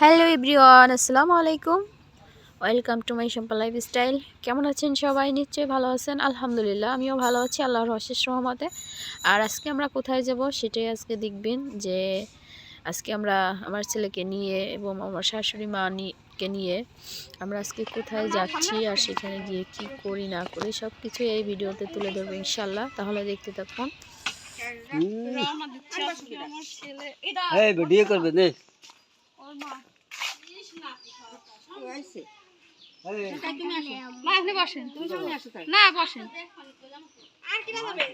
Hello everyone আসসালামু আলাইকুম welcome to my Sampa lifestyle কেমন আছেন সবাই? নিশ্চয়ই ভালো আছেন। আলহামদুলিল্লাহ, আমিও ভালো আছি। আল্লাহর অশেষ রহমতে। আর আজকে আমরা কোথায় যাব? সেটাই আজকে দেখবেন যে আজকে আমরা আমার ছেলেকে নিয়ে এবং আমার শাশুড়ি মা কে নিয়ে আমরা আজকে কোথায় যাচ্ছি আর সেখানে গিয়ে কি করি না করি সব কিছু এই ভিডিওতে তুলে ধরবো ইনশাল্লাহ। তাহলে দেখতে থাকুন। এই ভিডিও করবে নে। মা আপনি বসেন তুমি সামনে আসো না বসেন। আর কি যাবে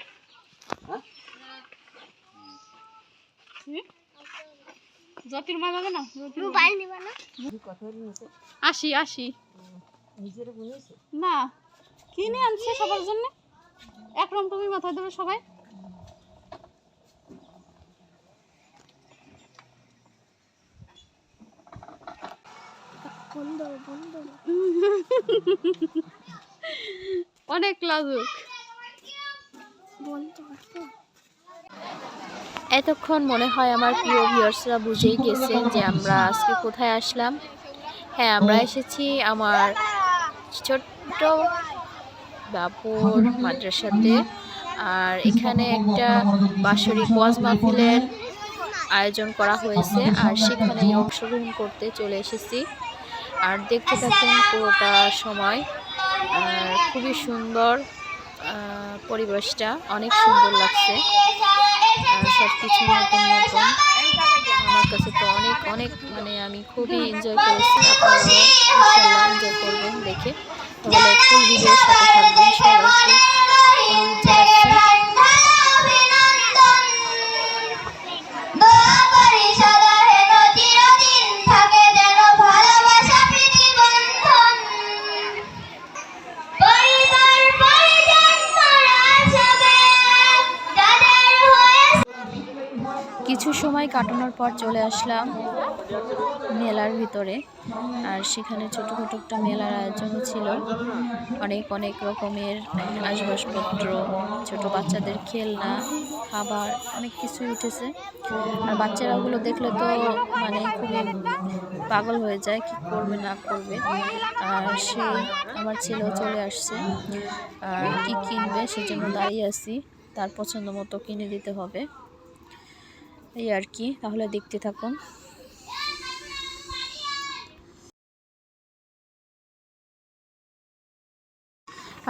মা যাবে না? মোবাইল নিবা না? আসি আসি। নিজের না কিনে আনছে সবার জন্য? তুমি মাথায় দেবে সবাই। অনেক লাজুক। এতক্ষণ মনে হয় আমার প্রিয় ভিউয়ার্সরা বুঝেই গেছেন যে আমরা আজকে কোথায় আসলাম। হ্যাঁ আমরা এসেছি আমার ছোট্ট বাপুর মাদ্রাসাতে। আর এখানে একটা বাৎসরিক ওয়াজ মাহফিলের আয়োজন করা হয়েছে আর সেখানে অংশগ্রহণ করতে চলে এসেছি। আর দেখতে থাকেন পুরোটা সময়। আর খুবই সুন্দর পরিবেশটা অনেক সুন্দর লাগছে। সব কিছু নতুন নতুন আমার কাছে তো অনেক অনেক মানে আমি খুবই এনজয় করেছি। আপনারা ইনশাল্লাহ এনজয় করবেন দেখে। তাহলে ফুল ভিডিওর সাথে থাকবেন সবাইকে। কাটানোর পর চলে আসলাম মেলার ভিতরে। আর সেখানে ছোটো ছোটো একটা মেলার আয়োজন ছিল। অনেক অনেক রকমের আসবাসপত্র, ছোট বাচ্চাদের খেলনা, খাবার, অনেক কিছুই উঠেছে। আর বাচ্চারা ওগুলো দেখলে তো মানে খুবই পাগল হয়ে যায়, কি করবে, না করবে। আর সে আমার ছেলেও চলে আসছে। আর কি কিনবে, সেজন্য দাঁড়িয়ে আছি। তার পছন্দ মতো কিনে দিতে হবে। এই আর কি, তাহলে দেখতে থাকুন।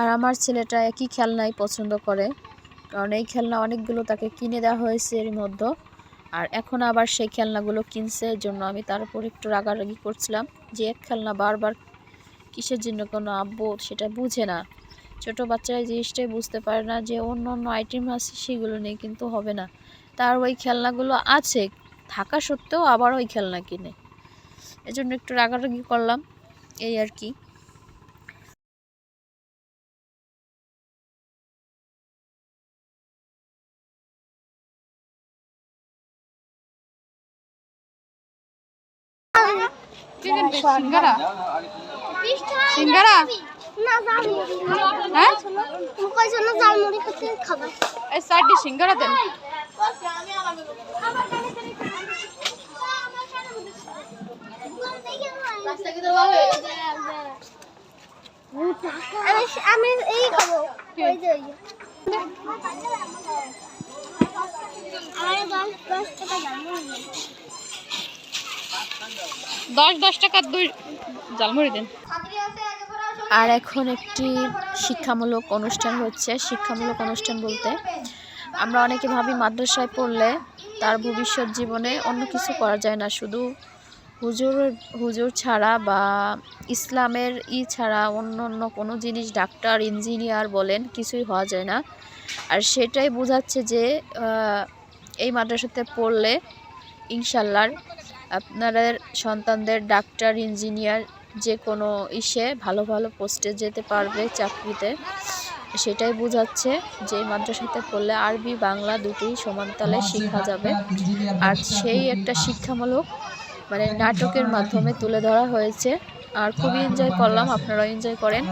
আর আমার ছেলেটা একই খেলনাই পছন্দ করে, কারণ এই খেলনা অনেকগুলো তাকে কিনে দেওয়া হয়েছে এর মধ্যে, আর এখন আবার সেই খেলনাগুলো কিনছে এর জন্য আমি তার উপর একটু রাগারাগি করছিলাম যে এক খেলনা বারবার কিসের জন্য কোনো আব্বু সেটা বুঝে না। ছোট বাচ্চারা জিনিসটাই বুঝতে পারে না যে অন্য অন্য আইটেম আছে সেগুলো নেই কিন্তু হবে না। তার ওই খেলনাগুলো আছে থাকা সত্ত্বেও আবার ওই খেলনা কিনে। এজন্য একটু রাগারাগি করলাম এই আর কি। সিঙ্গারা? সিঙ্গারা? হ্যাঁ? এই চারটি সিঙ্গারা দেন। আমি এই খাব ওই যে ওই যে। দশ দশ টাকা দশ দশ টাকার দুই জালমুড়ি দেন আর এখন একটি শিক্ষামূলক অনুষ্ঠান হচ্ছে শিক্ষামূলক অনুষ্ঠান বলতে আমরা অনেকে ভাবি মাদ্রাসায় পড়লে তার ভবিষ্যৎ জীবনে অন্য কিছু করা যায় না, শুধু হুজুর হুজুর ছাড়া বা ইসলামের ই ছাড়া অন্য অন্য কোনো জিনিস ডাক্তার, ইঞ্জিনিয়ার বলেন কিছুই হওয়া যায় না। আর সেটাই বোঝাচ্ছে যে এই মাদ্রাসাতে পড়লে ইনশাল্লাহ আপনাদের সন্তানদের ডাক্তার, ইঞ্জিনিয়ার যে কোনো ইসে ভালো ভালো পোস্টে যেতে পারবে চাকরিতে। সেটাই বোঝাচ্ছে যে মাদ্রাসাতে পড়লে আরবি বাংলা দুটোই সমানতালে শিক্ষা যাবে। আর সেই একটা শিক্ষামূলক মানে নাটকের মাধ্যমে তুলে ধরা হয়েছে। আর খুবই এনজয় করলাম আপনারা এনজয় করেন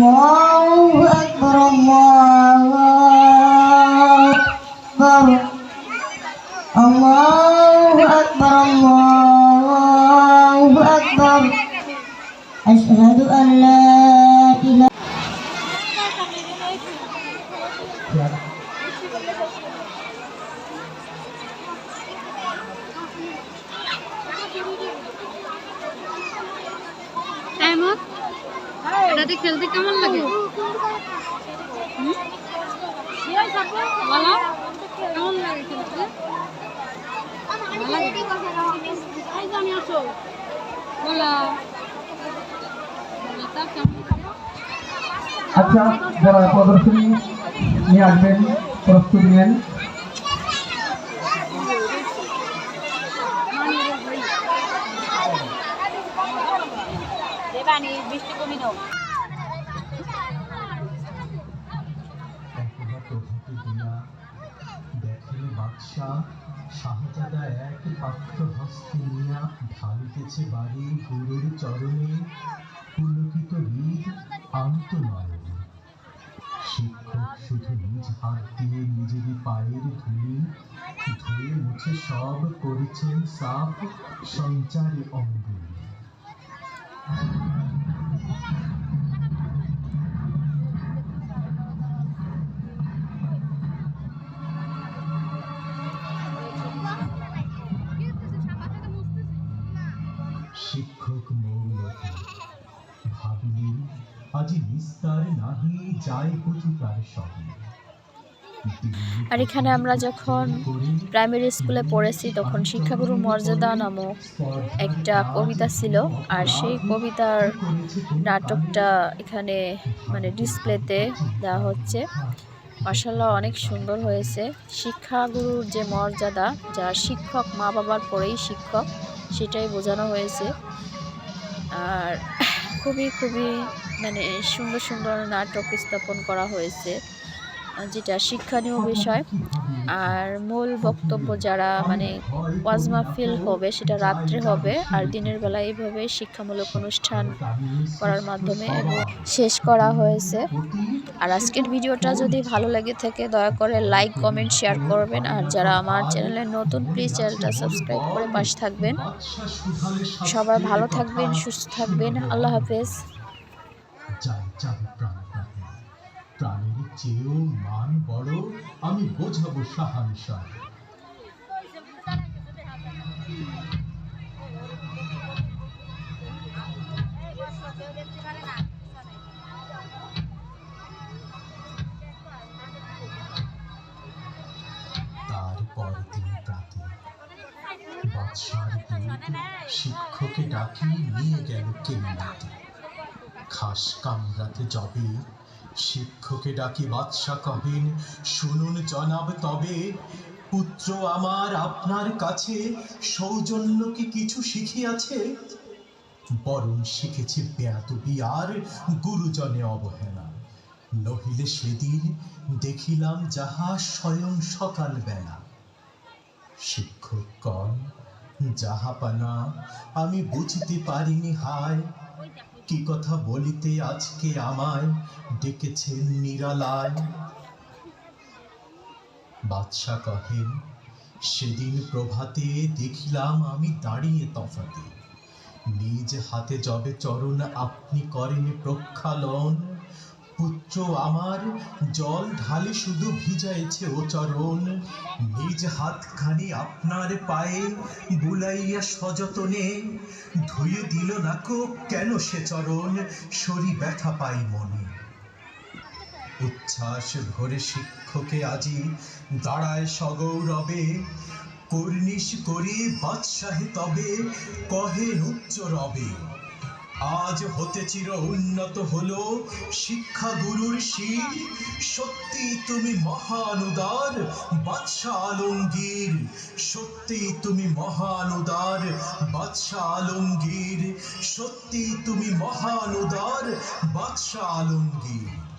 বড় এটাতে খেলতে কেমন লাগে? বলো কেমন খেলতে? আচ্ছা যারা প্রদর্শনী নিয়ে আসবেন প্রস্তুতি নেন। দেখেন বাদশা শাহজাদা এক পাত্র হস্তে নিয়া ঢালিতেছে বাড়ি গুরুর চরণে পুলকিত হৃদ আন্ত নয়ন শিক্ষক শুধু নিজ হাত দিয়ে নিজেরই পায়ের ধুলি ধুয়ে মুছে সব করেছেন সাফ সঞ্চারে অঙ্গুলি। শিক্ষক মৌলকে আজি নিস্তার নাহি যায় কচু তার সহে আর এখানে আমরা যখন প্রাইমারি স্কুলে পড়েছি, তখন শিক্ষাগুরু মর্যাদা নামক একটা কবিতা ছিল, আর সেই কবিতার নাটকটা এখানে মানে ডিসপ্লেতে দেওয়া হচ্ছে। মাসাল্লাহ অনেক সুন্দর হয়েছে। শিক্ষাগুরুর যে মর্যাদা, যার শিক্ষক মা বাবার পরেই শিক্ষক সেটাই বোঝানো হয়েছে। আর খুবই খুবই মানে সুন্দর সুন্দর নাটক স্থাপন করা হয়েছে। যেটা শিক্ষণীয় বিষয়। আর মূল বক্তব্য যারা মানে ওয়াজ মাহফিল হবে, সেটা রাত্রে হবে। আর দিনের বেলা এইভাবে শিক্ষামূলক অনুষ্ঠান করার মাধ্যমে শেষ করা হয়েছে। আর আজকের ভিডিওটা যদি ভালো লেগে থাকে, দয়া করে লাইক, কমেন্ট, শেয়ার করবেন। আর যারা আমার চ্যানেলে নতুন, প্লিজ চ্যানেলটা সাবস্ক্রাইব করে পাশে থাকবেন। সবাই ভালো থাকবেন, সুস্থ থাকবেন। আল্লাহ হাফেজ। চেয়েও মান বড়, আমি বোঝাবো সাহাংসার তারপর দিন প্রাতে বাদশার শিক্ষকে ডাকি নিয়ে গেল কেল্লাতে খাস কামরাতে যাবে শিক্ষকে ডাকি বাদশা কহেন, শুনুন জনাব, তবে পুত্র আমার আপনার কাছে সৌজন্য কি কিছু শিখিয়াছে। বরং শিখেছে বেয়াদবি আর গুরুজনে অবহেলা। নহিলে সেদিন দেখিলাম যাহা স্বয়ং সকাল বেলা শিক্ষক কন যাহাপানা আমি বুঝতে পারিনি হায়। কি কথা বলিতে আজকে আমায় ডেকেছেন নিরালায়। বাদশা কহেন, সেদিন প্রভাতে দেখিলাম আমি দাঁড়িয়ে তফাতে। নিজ হাতে যবে চরণ আপনি করেন প্রক্ষালন। পুত্র আমার, জল ঢালে শুধু ভিজাইছে ও চরণ। নিজ হাতখানি আপনার পায়ে বুলাইয়া সযতনে, ধুয়ে দিল না কো কেন সে চরণ সরি ব্যথা পাই মনে। উচ্ছ্বাস ভরে শিক্ষকে আজি দাঁড়ায় সগৌরবে, কর্নিশ করি বাদশাহে তবে, কহেন উচ্চ রবে। আজ হতে চির উন্নত হলো শিক্ষা গুরুর শির। সত্যি তুমি মহান উদার, বাদশাহ আলমগীর। সত্যি তুমি মহান উদার, বাদশাহ আলমগীর। সত্যি তুমি মহান উদার, বাদশাহ আলমগীর।